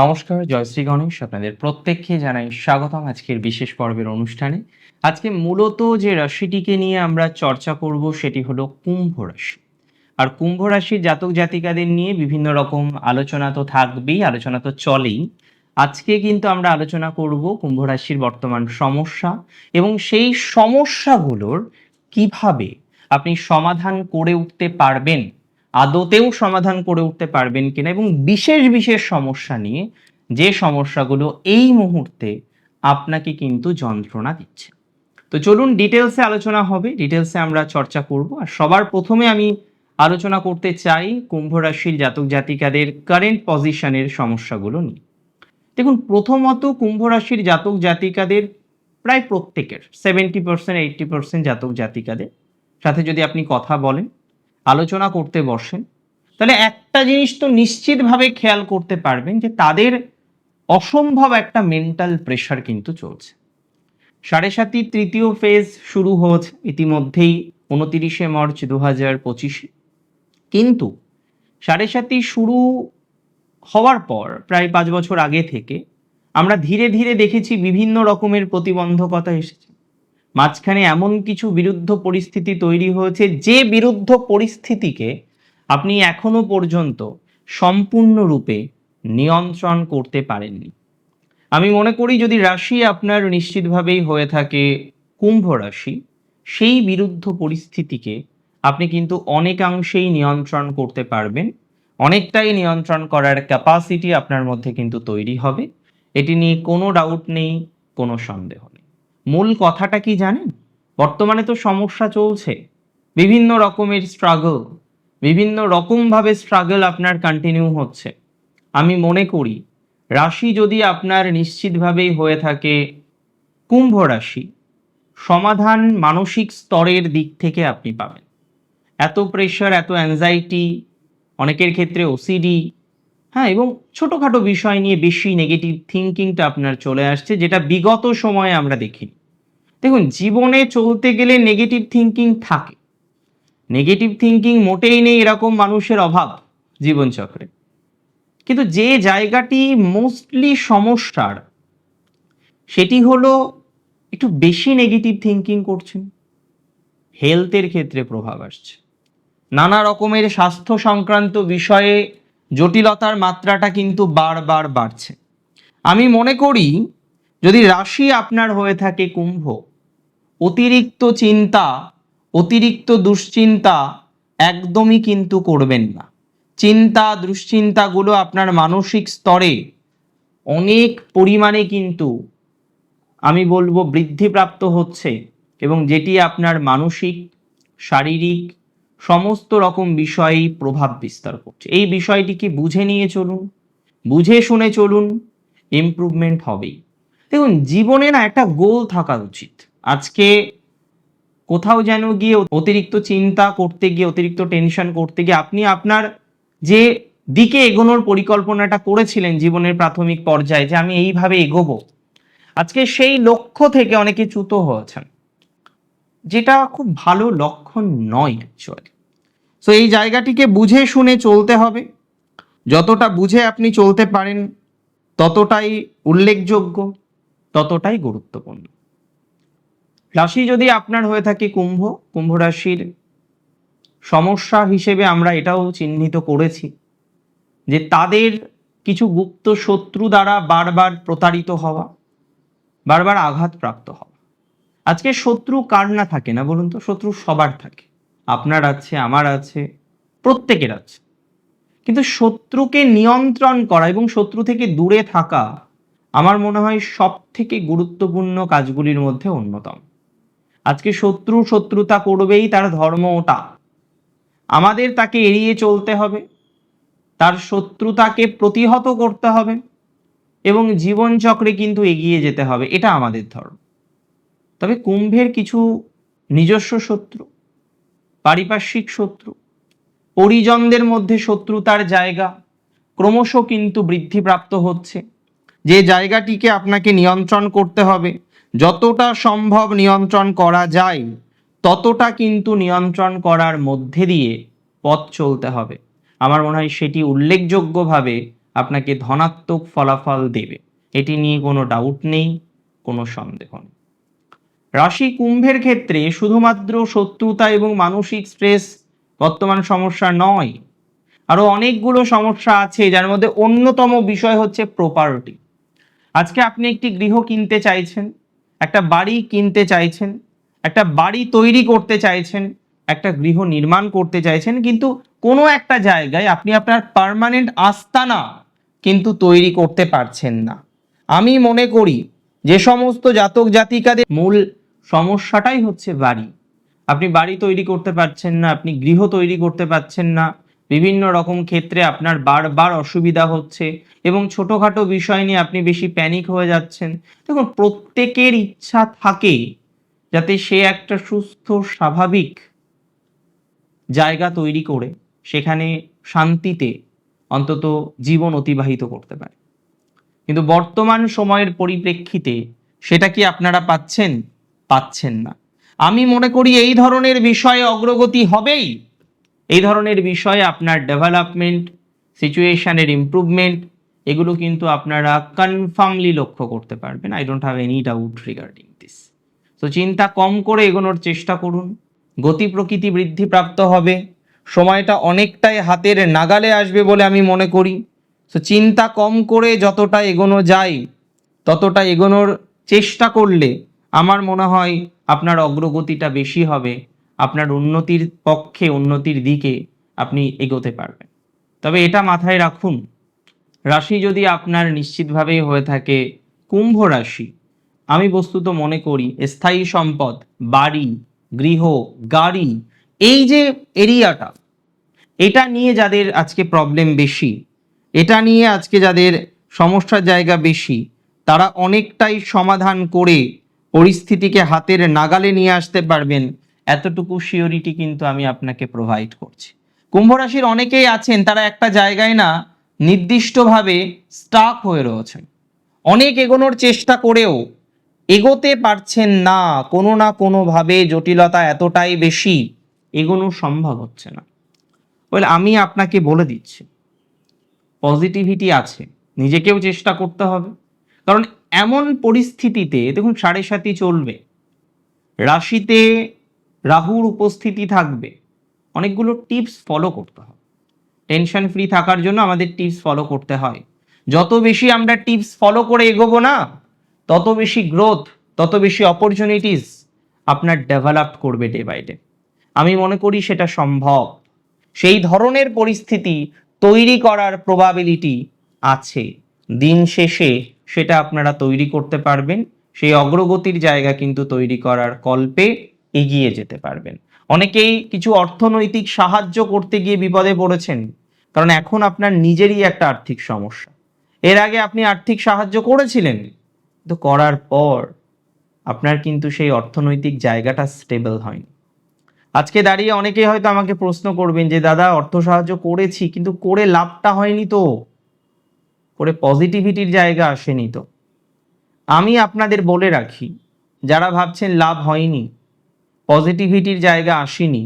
নমস্কার জয়শ্রী গণেশ। আপনাদের প্রত্যেককে জানাই স্বাগতম আজকের বিশেষ পর্বের অনুষ্ঠানে। আজকে মূলত যে রাশিটিকে নিয়ে আমরা চর্চা করব সেটি হলো কুম্ভ রাশি। আর কুম্ভ রাশির জাতক জাতিকাদের নিয়ে বিভিন্ন রকম আলোচনা তো থাকবেই, আলোচনা তো চলেই। আজকে কিন্তু আমরা আলোচনা করব কুম্ভ রাশির বর্তমান সমস্যা এবং সেই সমস্যাগুলোর কীভাবে আপনি সমাধান করে উঠতে পারবেন আদতেও সমাধান করে উঠতে পারবেন কিনা এবং বিশেষ বিশেষ সমস্যা নিয়ে যে সমস্যাগুলো এই মুহূর্তে আপনাকে কিন্তু যন্ত্রণা দিচ্ছে। তো চলুন ডিটেলসে আলোচনা হবে। ডিটেলসে আমরা চর্চা করব। আর সবার প্রথমে আমি আলোচনা করতে চাই কুম্ভ রাশির জাতক জাতিকাদের কারেন্ট পজিশনের সমস্যাগুলো নিয়ে। দেখুন, প্রথমত কুম্ভ রাশির জাতক জাতিকাদের প্রায় প্রত্যেকের সেভেন্টি পার্সেন্ট এইট্টি পার্সেন্ট জাতক জাতিকাদের। সাথে যদি আপনি কথা বলেন আলোচনা করতে বসেন তাহলে একটা জিনিস তো নিশ্চিতভাবে খেয়াল করতে পারবেন যে তাদের অসম্ভব একটা মেন্টাল প্রেশার কিন্তু চলছে। সাড়ে সাতির তৃতীয় ফেজ শুরু হয়েছে, ইতিমধ্যেই উনতিরিশে মার্চ দু হাজার পঁচিশে। কিন্তু সাড়ে সাতি শুরু হওয়ার পর, প্রায় পাঁচ বছর আগে থেকে আমরা ধীরে ধীরে দেখেছি বিভিন্ন রকমের প্রতিবন্ধকতা এসেছে। মাঝখানে এমন কিছু বিরুদ্ধ পরিস্থিতি তৈরি হয়েছে, যে বিরুদ্ধ পরিস্থিতিকে আপনি এখনও পর্যন্ত সম্পূর্ণরূপে নিয়ন্ত্রণ করতে পারেননি। আমি মনে করি যদি রাশি আপনার নিশ্চিতভাবেই হয়ে থাকে কুম্ভ রাশি, সেই বিরুদ্ধ পরিস্থিতিকে আপনি কিন্তু অনেকাংশেই নিয়ন্ত্রণ করতে পারবেন। অনেকটাই নিয়ন্ত্রণ করার ক্যাপাসিটি আপনার মধ্যে কিন্তু তৈরি হবে। এটি নিয়ে কোনো ডাউট নেই, কোনো সন্দেহ নেই। মূল কথাটা কি জানেন? বর্তমানে তো সমস্যা চলছে। বিভিন্ন রকমের স্ট্রাগল বিভিন্ন রকমভাবে স্ট্রাগল আপনার কন্টিনিউ হচ্ছে। আমি মনে করি, রাশি যদি আপনার নিশ্চিতভাবেই হয়ে থাকে, কুম্ভ রাশি, সমাধান মানসিক স্তরের দিক থেকে আপনি পাবেন। এত প্রেশার এত অ্যাংজাইটি অনেকের ক্ষেত্রে ওসিডি হ্যাঁ এবং ছোটোখাটো বিষয় নিয়ে বেশি নেগেটিভ থিঙ্কিংটা আপনার চলে আসছে, যেটা বিগত সময়ে আমরা দেখিনি। দেখুন, জীবনে চলতে গেলে নেগেটিভ থিঙ্কিং থাকে। নেগেটিভ থিঙ্কিং মোটেই নেই এরকম মানুষের অভাব জীবনচক্রে। কিন্তু যে জায়গাটি মোস্টলি সমস্যার, সেটি হলো একটু বেশি নেগেটিভ থিঙ্কিং করছেন। হেলথের ক্ষেত্রে প্রভাব আসছে। নানা রকমের স্বাস্থ্য সংক্রান্ত বিষয়ে জটিলতার মাত্রাটা কিন্তু বারবার বাড়ছে। আমি মনে করি, যদি রাশি আপনার হয়ে থাকে কুম্ভ অতিরিক্ত চিন্তা, অতিরিক্ত দুশ্চিন্তা একদমই কিন্তু করবেন না। চিন্তা, দুশ্চিন্তাগুলো আপনার মানসিক স্তরে অনেক পরিমাণে কিন্তু, আমি বলব বৃদ্ধিপ্রাপ্ত হচ্ছে এবং যেটি আপনার মানসিক, শারীরিক সমস্ত রকম বিষয়েই প্রভাব বিস্তার করছে। এই বিষয়টিকে বুঝে নিয়ে চলুন, বুঝে শুনে চলুন ইমপ্রুভমেন্ট হবেই। দেখুন, জীবনে না একটা গোল থাকা উচিত। আজকে কোথাও যেন গিয়ে অতিরিক্ত চিন্তা করতে গিয়ে, অতিরিক্ত টেনশন করতে গিয়ে আপনি আপনার যে দিকে এগোনোর পরিকল্পনাটা করেছিলেন জীবনের প্রাথমিক পর্যায়ে যে আমি এইভাবে এগোবো, আজকে সেই লক্ষ্য থেকে অনেকে চ্যুত হয়েছেন, যেটা খুব ভালো লক্ষণ নয় অ্যাকচুয়ালি সো এই জায়গাটিকে বুঝে শুনে চলতে হবে, যতটা বুঝে আপনি চলতে পারেন, ততটাই উল্লেখযোগ্য, ততটাই গুরুত্বপূর্ণ। রাশি যদি আপনার হয়ে থাকে কুম্ভ কুম্ভ রাশির সমস্যা হিসেবে আমরা এটাও চিহ্নিত করেছি যে তাদের কিছু গুপ্ত শত্রু দ্বারা বারবার প্রতারিত হওয়া, বারবার আঘাতপ্রাপ্ত হওয়া। আজকে শত্রু কার না থাকে না বলুন তো? শত্রু সবার থাকে। আপনার আছে, আমার আছে, প্রত্যেকের আছে। কিন্তু শত্রুকে নিয়ন্ত্রণ করা এবং শত্রু থেকে দূরে থাকা আমার মনে হয় সব থেকে গুরুত্বপূর্ণ কাজগুলির মধ্যে অন্যতম। আজকে শত্রু শত্রুতা করবেই তার ধর্ম ওটা। আমাদের তাকে এড়িয়ে চলতে হবে। তার শত্রুতাকে প্রতিহত করতে হবে এবং জীবনচক্রে কিন্তু এগিয়ে যেতে হবে। এটা আমাদের ধর্ম। তবে কুম্ভের কিছু নিজস্ব শত্রু, পারিপার্শ্বিক শত্রু, পরিজনদের মধ্যে শত্রুতার জায়গা ক্রমশ কিন্তু বৃদ্ধিপ্রাপ্ত হচ্ছে। যে জায়গাটিকে আপনাকে নিয়ন্ত্রণ করতে হবে যতটা সম্ভব নিয়ন্ত্রণ করা যায়, ততটা কিন্তু নিয়ন্ত্রণ করার মধ্যে দিয়ে পথ চলতে হবে। আমার মনে হয় সেটি উল্লেখযোগ্যভাবে আপনাকে ধনাত্মক ফলাফল দেবে। এটি নিয়ে কোনো ডাউট নেই, কোনো সন্দেহ নেই। রাশি কুম্ভের ক্ষেত্রে শুধুমাত্র শত্রুতা এবং মানসিক স্ট্রেস বর্তমান সমস্যা নয়, আরও অনেকগুলো সমস্যা আছে যার মধ্যে অন্যতম বিষয় হচ্ছে প্রপার্টি আজকে আপনি একটি গৃহ কিনতে চাইছেন একটা বাড়ি কিনতে চাইছেন, একটা বাড়ি তৈরি করতে চাইছেন, একটা গৃহ নির্মাণ করতে চাইছেন, কিন্তু কোনো একটা জায়গায় আপনি আপনার পার্মানেন্ট আস্তানা কিন্তু তৈরি করতে পারছেন না। আমি মনে করি যে সমস্ত জাতক জাতিকাদের মূল সমস্যাটাই হচ্ছে বাড়ি। আপনি বাড়ি তৈরি করতে পারছেন না, আপনি গৃহ তৈরি করতে পারছেন না বিভিন্ন রকম ক্ষেত্রে আপনার বারবার অসুবিধা হচ্ছে এবং ছোটোখাটো বিষয় নিয়ে আপনি বেশি প্যানিক হয়ে যাচ্ছেন। দেখুন, প্রত্যেকের ইচ্ছা থাকে যাতে সে একটা সুস্থ, স্বাভাবিক জায়গা তৈরি করে সেখানে শান্তিতে অন্তত জীবন অতিবাহিত করতে পারে। কিন্তু বর্তমান সময়ের পরিপ্রেক্ষিতে সেটা কি আপনারা পাচ্ছেন? পাচ্ছেন না। আমি মনে করি এই ধরনের বিষয়ে অগ্রগতি হবেই। এই ধরনের বিষয়ে আপনার ডেভেলপমেন্ট সিচুয়েশানের ইমপ্রুভমেন্ট এগুলো কিন্তু আপনারা কনফার্মলি লক্ষ্য করতে পারবেন। I don't have any doubt regarding this তো চিন্তা কম করে এগোনোর চেষ্টা করুন। গতি প্রকৃতি বৃদ্ধিপ্রাপ্ত হবে। সময়টা অনেকটাই হাতের নাগালে আসবে বলে আমি মনে করি। তো চিন্তা কম করে যতটা এগোনো যায়, ততটা এগোনোর চেষ্টা করলে আমার মনে হয় আপনার অগ্রগতিটা বেশি হবে। আপনার উন্নতির পক্ষে, উন্নতির দিকে আপনি এগোতে পারবেন। তবে এটা মাথায় রাখুন, রাশি যদি আপনার নিশ্চিতভাবেই হয়ে থাকে কুম্ভ রাশি, আমি বস্তুত মনে করি স্থায়ী সম্পদ, বাড়ি, গৃহ, গাড়ি, এই যে এরিয়াটা, এটা নিয়ে যাদের আজকে প্রবলেম বেশি, এটা নিয়ে আজকে যাদের সমস্যার জায়গা বেশি, তারা অনেকটাই সমাধান করে পরিস্থিতিকে হাতের নাগালে নিয়ে আসতে পারবেন। এতটুকু শিওরিটি কিন্তু আমি আপনাকে প্রোভাইড করছি। কুম্ভ রাশির অনেকেই আছেন, তারা একটা জায়গায় না নির্দিষ্টভাবে স্টাক হয়ে রয়েছেন। অনেক এগোনোর চেষ্টা করেও এগোতে পারছেন না, কোনো না কোনোভাবে জটিলতা এতটাই বেশি, এগোনো সম্ভব হচ্ছে না। বলে আমি আপনাকে বলে দিচ্ছি পজিটিভিটি আছে, নিজেকেও চেষ্টা করতে হবে। কারণ এমন পরিস্থিতিতে, দেখুন সাড়ে সাতই চলবে, রাশিতে রাহুর উপস্থিতি থাকবে। অনেকগুলো টিপস ফলো করতে হবে টেনশন ফ্রি থাকার জন্য আমাদের টিপস ফলো করতে হয়। যত বেশি আমরা টিপস ফলো করে এগোবো না, তত বেশি গ্রোথ তত বেশি অপরচুনিটিস আপনার ডেভেলপ করবে ডে বাই ডে আমি মনে করি সেটা সম্ভব। সেই ধরনের পরিস্থিতি তৈরি করার প্রবাবিলিটি আছে। দিন শেষে সেটা আপনারা তৈরি করতে পারবেন। সেই অগ্রগতির জায়গা কিন্তু তৈরি করার কল্পে এগিয়ে যেতে পারবেন। অনেকেই কিছু অর্থনৈতিক সাহায্য করতে গিয়ে বিপদে পড়েছেন, কারণ এখন আপনার নিজেরই একটা আর্থিক সমস্যা। এর আগে আপনি আর্থিক সাহায্য করেছিলেন তো করার পর আপনার কিন্তু সেই অর্থনৈতিক জায়গাটা স্টেবল হয়নি। আজকে দাঁড়িয়ে অনেকেই হয়তো আমাকে প্রশ্ন করবেন যে, দাদা, অর্থ সাহায্য করেছি, কিন্তু করে লাভটা হয়নি তো? করে পজিটিভিটির জায়গা আসেনি তো? আমি আপনাদের বলে রাখি, যারা ভাবছেন লাভ হয়নি পজিটিভিটির জায়গা আসেনি।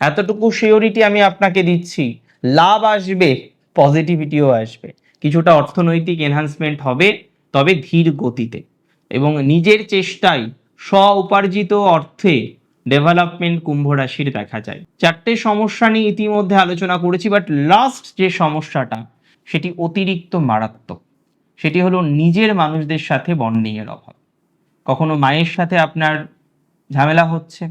এতটুকু শিওরিটি আমি আপনাকে দিচ্ছি। লাভ আসবে পজিটিভিটিও আসবে। কিছুটা অর্থনৈতিক এনহান্সমেন্ট হবে, তবে ধীর গতিতে। এবং নিজের চেষ্টায় স্ব উপার্জিত অর্থে ডেভেলপমেন্ট কুম্ভ রাশির দেখা যায়। চারটে সমস্যা নিয়ে ইতিমধ্যে আলোচনা করেছি বাট লাস্ট যে সমস্যাটা, সেটি অতিরিক্ত মারাত্মক। সেটি হলো নিজের মানুষদের সাথে বন্ডিংয়ের অভাব। কখনো মায়ের সাথে আপনার ঝামেলা হচ্ছে।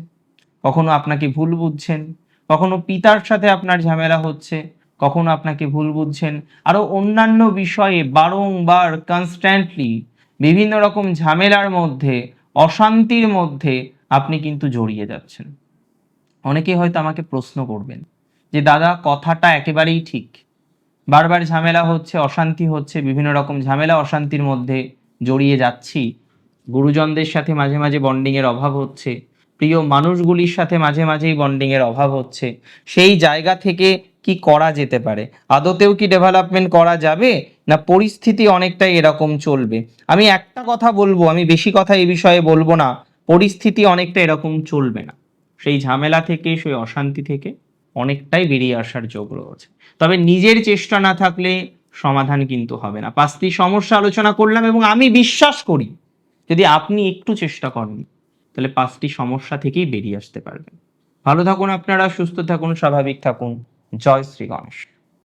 কখনো আপনাকে ভুল বুঝছেন, কখনো পিতার সাথে আপনার ঝামেলা হচ্ছে, কখনো আপনাকে ভুল বুঝছেন। আরও অন্যান্য বিষয়ে বারংবার কনস্ট্যান্টলি বিভিন্ন রকম ঝামেলার মধ্যে, অশান্তির মধ্যে আপনি কিন্তু জড়িয়ে যাচ্ছেন। অনেকে হয়তো আমাকে প্রশ্ন করবেন যে, দাদা, কথাটা একেবারেই ঠিক। বারবার ঝামেলা হচ্ছে, অশান্তি হচ্ছে, বিভিন্ন রকম ঝামেলা, অশান্তির মধ্যে জড়িয়ে যাচ্ছি। গুরুজনদের সাথে মাঝে মাঝে বন্ডিংয়ের অভাব হচ্ছে, প্রিয় মানুষগুলির সাথে মাঝে মাঝেই বন্ডিংয়ের অভাব হচ্ছে, সেই জায়গা থেকে কি করা যেতে পারে? আদতেও কি ডেভেলপমেন্ট করা যাবে, না পরিস্থিতি অনেকটাই এরকম চলবে? আমি একটা কথা বলব, আমি বেশি কথা এই বিষয়ে বলব না, পরিস্থিতি অনেকটা এরকম চলবে না। সেই ঝামেলা থেকে, সেই অশান্তি থেকে অনেকটাই বেরিয়ে আসার যোগ রয়েছে। তবে নিজের চেষ্টা না থাকলে সমাধান কিন্তু হবে না। পাঁচটি সমস্যা আলোচনা করলাম এবং আমি বিশ্বাস করি যদি আপনি একটু চেষ্টা করেন, তাহলে পাঁচটি সমস্যা থেকেই বেরিয়ে আসতে পারবেন। ভালো থাকুন আপনারা, সুস্থ থাকুন, স্বাভাবিক থাকুন। জয় শ্রী গণেশ।